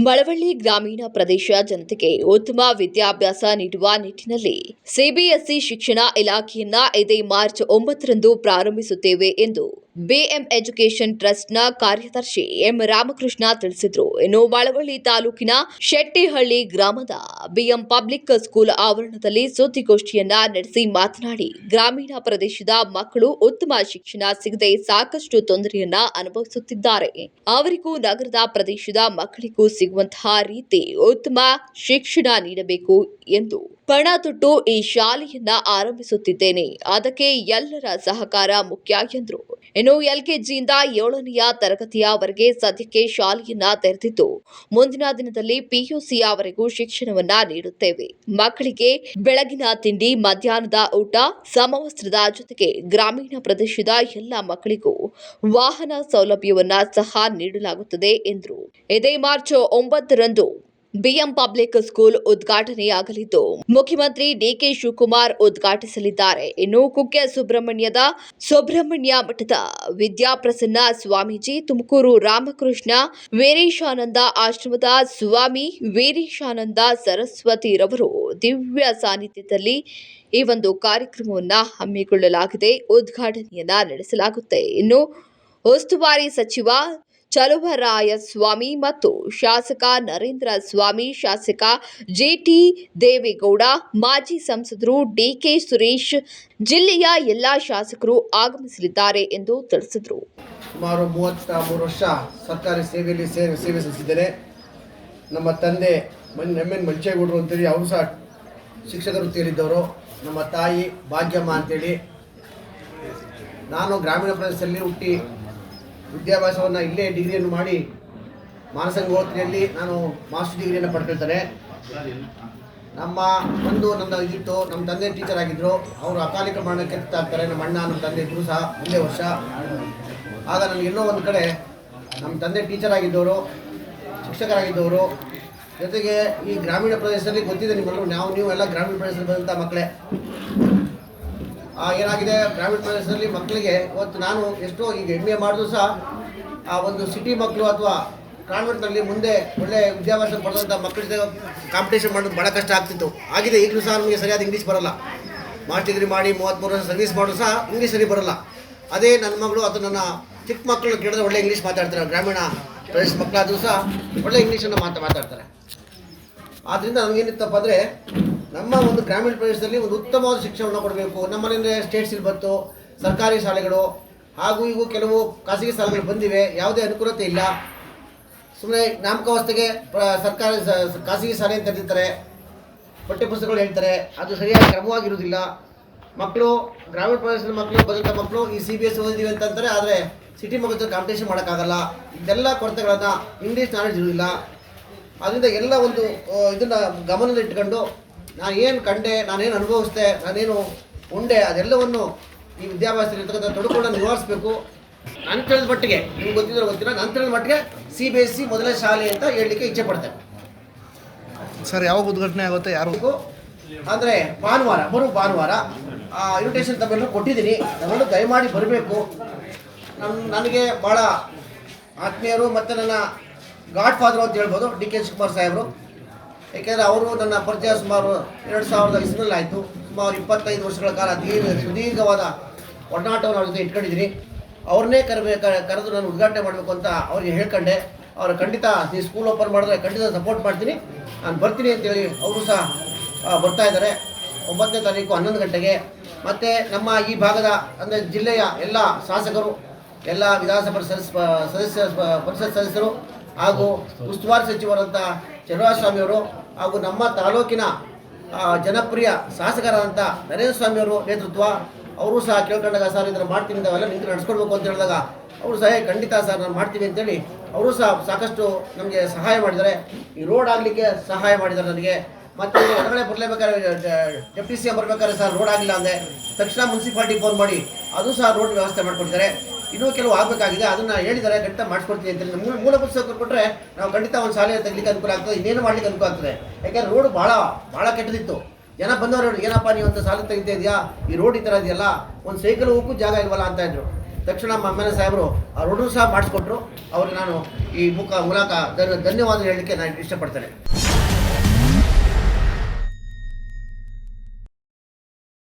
ಮಳವಳ್ಳಿ ಗ್ರಾಮೀಣ ಪ್ರದೇಶ ಜನತೆಗೆ ಉತ್ತಮ ವಿದ್ಯಾಭ್ಯಾಸ ನೀಡುವ ನಿಟ್ಟಿನಲ್ಲಿ ಸಿಬಿಎಸ್ಇ ಶಿಕ್ಷಣ ಇಲಾಖೆಯನ್ನ ಇದೇ ಮಾರ್ಚ್ ಒಂಬತ್ತರಂದು ಪ್ರಾರಂಭಿಸುತ್ತೇವೆ ಎಂದು ಬಿಎಂ ಎಜುಕೇಷನ್ ಟ್ರಸ್ಟ್ನ ಕಾರ್ಯದರ್ಶಿ ಎಂ ರಾಮಕೃಷ್ಣ ತಿಳಿಸಿದರು. ಇನ್ನು ಬಳವಳ್ಳಿ ತಾಲೂಕಿನ ಶೆಟ್ಟಿಹಳ್ಳಿ ಗ್ರಾಮದ ಬಿಎಂ ಪಬ್ಲಿಕ್ ಸ್ಕೂಲ್ ಆವರಣದಲ್ಲಿ ಸುದ್ದಿಗೋಷ್ಠಿಯನ್ನ ನಡೆಸಿ ಮಾತನಾಡಿ, ಗ್ರಾಮೀಣ ಪ್ರದೇಶದ ಮಕ್ಕಳು ಉತ್ತಮ ಶಿಕ್ಷಣ ಸಿಗದೆ ಸಾಕಷ್ಟು ತೊಂದರೆಯನ್ನ ಅನುಭವಿಸುತ್ತಿದ್ದಾರೆ. ಅವರಿಗೂ ನಗರದ ಪ್ರದೇಶದ ಮಕ್ಕಳಿಗೂ ಸಿಗುವಂತಹ ರೀತಿ ಉತ್ತಮ ಶಿಕ್ಷಣ ನೀಡಬೇಕು ಎಂದು ಪಣ ತೊಟ್ಟು ಈ ಶಾಲೆಯನ್ನ ಆರಂಭಿಸುತ್ತಿದ್ದೇನೆ. ಅದಕ್ಕೆ ಎಲ್ಲರ ಸಹಕಾರ ಮುಖ್ಯ ಎಂದರು. ಇನ್ನು ಎಲ್ಕೆಜಿಯಿಂದ ಏಳನೆಯ ತರಗತಿಯವರೆಗೆ ಸದ್ಯಕ್ಕೆ ಶಾಲೆಯನ್ನ ತೆರೆದಿದ್ದು, ಮುಂದಿನ ದಿನದಲ್ಲಿ ಪಿಯುಸಿಯವರೆಗೂ ಶಿಕ್ಷಣವನ್ನ ನೀಡುತ್ತೇವೆ. ಮಕ್ಕಳಿಗೆ ಬೆಳಗಿನ ತಿಂಡಿ, ಮಧ್ಯಾಹ್ನದ ಊಟ, ಸಮವಸ್ತ್ರದ ಜೊತೆಗೆ ಗ್ರಾಮೀಣ ಪ್ರದೇಶದ ಎಲ್ಲ ಮಕ್ಕಳಿಗೂ ವಾಹನ ಸೌಲಭ್ಯವನ್ನ ಸಹ ನೀಡಲಾಗುತ್ತದೆ ಎಂದರು. ಇದೇ ಮಾರ್ಚ್ ಒಂಬತ್ತರಂದು ಬಿಎಂ ಪಬ್ಲಿಕ್ ಸ್ಕೂಲ್ ಉದ್ಘಾಟನೆಯಾಗಲಿದ್ದು, ಮುಖ್ಯಮಂತ್ರಿ ಡಿಕೆ ಶಿವಕುಮಾರ್ ಉದ್ಘಾಟಿಸಲಿದ್ದಾರೆ. ಇನ್ನು ಕುಕ್ಕೆ ಸುಬ್ರಹ್ಮಣ್ಯದ ಸುಬ್ರಹ್ಮಣ್ಯ ಮಠದ ವಿದ್ಯಾಪ್ರಸನ್ನ ಸ್ವಾಮೀಜಿ ತುಮಕೂರು ರಾಮಕೃಷ್ಣ ವೀರೇಶಾನಂದ ಆಶ್ರಮದ ಸ್ವಾಮಿ ವೀರೇಶಾನಂದ ಸರಸ್ವತಿರವರು ದಿವ್ಯ ಸಾನ್ನಿಧ್ಯದಲ್ಲಿ ಈ ಒಂದು ಕಾರ್ಯಕ್ರಮವನ್ನು ಹಮ್ಮಿಕೊಳ್ಳಲಾಗಿದೆ. ಉದ್ಘಾಟನೆಯನ್ನ ನಡೆಸಲಾಗುತ್ತೆ. ಇನ್ನು ಉಸ್ತುವಾರಿ ಸಚಿವ ಚಲುವರಾಯಸ್ವಾಮಿ ಮತ್ತು ಶಾಸಕ ನರೇಂದ್ರ ಸ್ವಾಮಿ, ಶಾಸಕ ಜೆಟಿ ದೇವೇಗೌಡ, ಮಾಜಿ ಸಂಸದರು ಡಿಕೆ ಸುರೇಶ್, ಜಿಲ್ಲೆಯ ಎಲ್ಲಾ ಶಾಸಕರು ಆಗಮಿಸಲಿದ್ದಾರೆ ಎಂದು ತಿಳಿಸಿದರು. ಸುಮಾರು ಮೂವತ್ತ ಮೂರು ವರ್ಷ ಸರ್ಕಾರಿ ಸೇವೆಯಲ್ಲಿ ಸೇವೆ ಸೇವೆ ಸಲ್ಲಿಸಿದ್ದೇನೆ. ನಮ್ಮ ತಂದೆ ಮನ್ ಎಂ ಎನ್ ಮಂಚೇಗೌಡರು ಅಂತೇಳಿ ಅವರು ಸಹ ಶಿಕ್ಷಕರು ವೃತ್ತಿಯಲ್ಲಿದ್ದವರು ನಮ್ಮ ತಾಯಿ ಭಾಗ್ಯಮ್ಮ ಅಂತೇಳಿ. ನಾನು ಗ್ರಾಮೀಣ ಪ್ರದೇಶದಲ್ಲಿ ಹುಟ್ಟಿ ವಿದ್ಯಾಭ್ಯಾಸವನ್ನು ಇಲ್ಲೇ ಡಿಗ್ರಿಯನ್ನು ಮಾಡಿ ಮಾನಸಂಗೋತ್ರಿಯಲ್ಲಿ ನಾನು ಮಾಸ್ಟರ್ ಡಿಗ್ರಿಯನ್ನು ಪಡ್ಕೊಳ್ತಾರೆ ನಮ್ಮ ಒಂದು ನನ್ನ ಇದಿತ್ತು ನಮ್ಮ ತಂದೆ ಟೀಚರ್ ಆಗಿದ್ದರು ಅವರು ಅಕಾಲಿಕ ಮರಣಕ್ಕೆ ಆಗ್ತಾರೆ ನಮ್ಮ ಅಣ್ಣ, ನಮ್ಮ ತಂದೆ ಇಬ್ಬರು ಸಹ ಒಂದೇ ವರ್ಷ. ಆಗ ನನಗೆ ಇನ್ನೂ ಒಂದು ಕಡೆ ನಮ್ಮ ತಂದೆ ಟೀಚರ್ ಆಗಿದ್ದವರು, ಶಿಕ್ಷಕರಾಗಿದ್ದವರು, ಜೊತೆಗೆ ಈ ಗ್ರಾಮೀಣ ಪ್ರದೇಶದಲ್ಲಿ ಗೊತ್ತಿದೆ ನಿಮ್ಮೆಲ್ಲರೂ ನಾವು, ನೀವು ಎಲ್ಲ ಗ್ರಾಮೀಣ ಪ್ರದೇಶದಲ್ಲಿ ಬಂದಂಥ ಮಕ್ಕಳೇ. ಏನಾಗಿದೆ ಗ್ರಾಮೀಣ ಪ್ರದೇಶದಲ್ಲಿ ಮಕ್ಕಳಿಗೆ ಇವತ್ತು ನಾನು ಎಷ್ಟೋ ಈಗ ಎಂ ಎ ಮಾಡಿದ್ರು ಸಹ ಆ ಒಂದು ಸಿಟಿ ಮಕ್ಕಳು ಅಥವಾ ಕಾನ್ವೆಂಟ್ನಲ್ಲಿ ಮುಂದೆ ಒಳ್ಳೆ ವಿದ್ಯಾಭ್ಯಾಸ ಪಡೆದಂಥ ಮಕ್ಕಳ ಜೊತೆ ಕಾಂಪಿಟೇಷನ್ ಮಾಡೋದು ಭಾಳ ಕಷ್ಟ ಆಗ್ತಿತ್ತು. ಆಗಿದೆ, ಈಗಲೂ ಸಹ ನಮಗೆ ಸರಿಯಾದ ಇಂಗ್ಲೀಷ್ ಬರಲ್ಲ. ಮಾಸ್ಟರ್ ಡಿಗ್ರಿ ಮಾಡಿ ಮೂವತ್ತ್ಮೂರು ವರ್ಷ ಸರ್ವಿಸ್ ಮಾಡೋದು ಸಹ ಇಂಗ್ಲೀಷ್ ಸರಿ ಬರಲ್ಲ. ಅದೇ ನನ್ನ ಮಗಳು ಅಥವಾ ನನ್ನ ಚಿಕ್ಕ ಮಕ್ಕಳು ಕೇಳಿದ್ರೆ ಒಳ್ಳೆ ಇಂಗ್ಲೀಷ್ ಮಾತಾಡ್ತಾರೆ. ಗ್ರಾಮೀಣ ಪ್ರದೇಶ ಮಕ್ಕಳಾದರೂ ಸಹ ಒಳ್ಳೆ ಇಂಗ್ಲೀಷನ್ನು ಮಾತಾ ಮಾತಾಡ್ತಾರೆ. ಆದ್ದರಿಂದ ನನಗೇನಿತ್ತಪ್ಪ ಅಂದರೆ ನಮ್ಮ ಒಂದು ಗ್ರಾಮೀಣ ಪ್ರದೇಶದಲ್ಲಿ ಒಂದು ಉತ್ತಮವಾದ ಶಿಕ್ಷಣವನ್ನು ಕೊಡಬೇಕು. ನಮ್ಮನೇಲಿ ಸ್ಟೇಟ್ ಬಂತು ಸರ್ಕಾರಿ ಶಾಲೆಗಳು ಹಾಗೂ ಇವು ಕೆಲವು ಖಾಸಗಿ ಶಾಲೆಗಳು ಬಂದಿವೆ. ಯಾವುದೇ ಅನುಕೂಲತೆ ಇಲ್ಲ. ಸುಮ್ಮನೆ ನಾಮಕಾವಸ್ಥೆಗೆ ಸರ್ಕಾರಿ ಖಾಸಗಿ ಶಾಲೆ ಅಂತ ತೆರೆದಿರ್ತಾರೆ ಪಠ್ಯಪುಸ್ತಕಗಳು ಹೇಳ್ತಾರೆ. ಅದು ಸರಿಯಾಗಿ ಕ್ರಮವಾಗಿರುವುದಿಲ್ಲ. ಮಕ್ಕಳು, ಗ್ರಾಮೀಣ ಪ್ರದೇಶದ ಮಕ್ಕಳು ಬಂದಂಥ ಮಕ್ಕಳು ಈ ಸಿ ಬಿ ಎಸ್ ಓದಿದ್ದೀವಿ ಅಂತಂತಾರೆ ಆದರೆ ಸಿಟಿ ಮಕ್ಕಳ ಕಾಂಪಿಟೇಷನ್ ಮಾಡೋಕ್ಕಾಗಲ್ಲ. ಇದೆಲ್ಲ ಕೊರತೆಗಳನ್ನು ಇಂಗ್ಲೀಷ್ ನಾಲೆಡ್ಜ್ ಇರುವುದಿಲ್ಲ. ಅದರಿಂದ ಎಲ್ಲ ಒಂದು ಇದನ್ನು ಗಮನದಲ್ಲಿಟ್ಕೊಂಡು ನಾನು ಏನು ಕಂಡೆ ನಾನೇನು ಅನುಭವಿಸ್ದೆ ನಾನೇನು ಉಂಡೆ ಅದೆಲ್ಲವನ್ನು ಈ ವಿದ್ಯಾಭ್ಯಾಸದಲ್ಲಿ ಇರ್ತಕ್ಕಂಥ ತೊಡಕೊಂಡು ನಿವಾರಿಸಬೇಕು. ನನ್ನ ತಿಳಿದ ಮಟ್ಟಿಗೆ ನಿಮ್ಗೆ ಗೊತ್ತಿದ್ರೆ ಗೊತ್ತಿಲ್ಲ ನನ್ನ ತಿಳಿದ ಮಟ್ಟಿಗೆ ಸಿ ಬಿ ಎಸ್ ಸಿ ಮೊದಲನೇ ಶಾಲೆ ಅಂತ ಹೇಳಲಿಕ್ಕೆ ಇಚ್ಛೆ ಪಡ್ತೇನೆ. ಸರ್ ಯಾವಾಗ ಉದ್ಘಾಟನೆ ಆಗುತ್ತೆ ಯಾರು? ಬೇಕು ಅಂದರೆ ಭಾನುವಾರ ಬರು ಭಾನುವಾರ ಇನ್ವಿಟೇಷನ್ ತಮ್ಮೆಲ್ಲರೂ ಕೊಟ್ಟಿದ್ದೀನಿ. ತಗೊಂಡು ದಯಮಾಡಿ ಬರಬೇಕು. ನನ್ನ ನನಗೆ ಭಾಳ ಆತ್ಮೀಯರು ಮತ್ತು ನನ್ನ ಗಾಡ್ ಫಾದರ್ ಅಂತ ಹೇಳ್ಬೋದು ಡಿ ಕೆ ಶಿವಕುಮಾರ್ ಸಾಹೇಬರು. ಏಕೆಂದರೆ ಅವರು ನನ್ನ ಪರಿಚಯ ಸುಮಾರು ಎರಡು ಸಾವಿರದ ಇಸ್ನಲ್ಲಿ ಆಯಿತು. ಸುಮಾರು ಇಪ್ಪತ್ತೈದು ವರ್ಷಗಳ ಕಾಲ ದೀರ್ಘ ಸುದೀರ್ಘವಾದ ಒಡನಾಟವನ್ನು ಅವ್ರ ಜೊತೆ ಇಟ್ಕೊಂಡಿದ್ದೀನಿ. ಅವ್ರನ್ನೇ ಕರಬೇಕು ಕರೆದು ನಾನು ಉದ್ಘಾಟನೆ ಮಾಡಬೇಕು ಅಂತ ಅವ್ರಿಗೆ ಹೇಳ್ಕೊಂಡೆ. ಅವರು ಖಂಡಿತ ನೀವು ಸ್ಕೂಲ್ ಓಪನ್ ಮಾಡಿದ್ರೆ ಖಂಡಿತ ಸಪೋರ್ಟ್ ಮಾಡ್ತೀನಿ. ನಾನು ಬರ್ತೀನಿ ಅಂತೇಳಿ ಅವರು ಸಹ ಬರ್ತಾ ಇದ್ದಾರೆ. ಒಂಬತ್ತನೇ ತಾರೀಕು ಹನ್ನೊಂದು ಗಂಟೆಗೆ. ಮತ್ತು ನಮ್ಮ ಈ ಭಾಗದ, ಅಂದರೆ ಜಿಲ್ಲೆಯ ಎಲ್ಲ ಶಾಸಕರು, ಎಲ್ಲ ವಿಧಾನಸಭಾ ಸದಸ್ಯ ಸದಸ್ಯ ಪರಿಷತ್ ಸದಸ್ಯರು ಹಾಗೂ ಉಸ್ತುವಾರಿ ಸಚಿವರಂಥ ಚಲುವಸ್ವಾಮಿಯವರು ಹಾಗೂ ನಮ್ಮ ತಾಲೂಕಿನ ಜನಪ್ರಿಯ ಶಾಸಕರಾದಂಥ ನರೇಂದ್ರ ಸ್ವಾಮಿಯವರು ನೇತೃತ್ವ ಅವರು ಸಹ ಕೇಳ್ಕೊಂಡಾಗ ಸರ್ ಇದನ್ನು ಮಾಡ್ತೀನಿ ಅವೆಲ್ಲ ನಿಂತು ನಡೆಸ್ಕೊಡ್ಬೇಕು ಅಂತ ಹೇಳಿದಾಗ ಅವರು ಸಹ "ಏ, ಖಂಡಿತ ಸರ್ ನಾನು ಮಾಡ್ತೀನಿ ಅಂತೇಳಿ ಅವರು ಸಹ ಸಾಕಷ್ಟು ನಮಗೆ ಸಹಾಯ ಮಾಡಿದ್ದಾರೆ. ಈ ರೋಡ್ ಆಗಲಿಕ್ಕೆ ಸಹಾಯ ಮಾಡಿದ್ದಾರೆ ನನಗೆ. ಮತ್ತು ಹೊರಗಡೆ ಬರಲೇಬೇಕಾದ್ರೆ ಡೆಪ್ಟಿ ಸಿ ಎಂ ಬರ್ಬೇಕಾದ್ರೆ ಸರ್ ರೋಡ್ ಆಗಿಲ್ಲ ಅಂದರೆ ತಕ್ಷಣ ಮುನ್ಸಿಪಾಲ್ಟಿ ಫೋನ್ ಮಾಡಿ ಅದು ಸಹ ರೋಡ್ ವ್ಯವಸ್ಥೆ ಮಾಡಿಕೊಟ್ಟಿದ್ದಾರೆ ಇನ್ನೂ ಕೆಲವು ಆಗಬೇಕಾಗಿದೆ. ಅದನ್ನು ಹೇಳಿದರೆ ಖಂಡಿತ ಮಾಡಿಸ್ಕೊಡ್ತೀನಿ ಅಂತೇಳಿ ಮೂಲ ಮೂಲ ಪುಸ್ತಕ ಕೊಟ್ಟರೆ ನಾವು ಖಂಡಿತ ಒಂದು ಶಾಲೆ ತೆಗಲಿಕ್ಕೆ ಅನುಕೂಲ ಆಗ್ತದೆ, ಇನ್ನೇನು ಮಾಡ್ಲಿಕ್ಕೆ ಅನುಕೂಲ ಆಗ್ತದೆ? ಯಾಕಂದ್ರೆ ರೋಡ್ ಭಾಳ ಭಾಳ ಕೆಟ್ಟದಿತ್ತು. ಜನ ಬಂದವರು ಏನಪ್ಪ ನೀವು ಅಂತ ಸಾಲ ತೆಗಿತಾ ಇದೆಯಾ? ಈ ರೋಡ್ ಈ ಥರ ಇದೆಯಲ್ಲ? ಒಂದು ಸೈಕಲ್ ಹೋಗಕ್ಕೂ ಜಾಗ ಇಲ್ವಲ್ಲ? ಅಂತ ಇದ್ರು ತಕ್ಷಣ ಎಂ ಸಾಹೇಬರು ಆ ರೋಡ್ರು ಸಹ ಮಾಡಿಸ್ಕೊಟ್ರು. ಅವ್ರಿಗೆ ನಾನು ಈ ಮುಖ, ಮೂಲಕ ಧನ್ಯವಾದ ಹೇಳಲಿಕ್ಕೆ ನಾನು ಇಷ್ಟಪಡ್ತೇನೆ.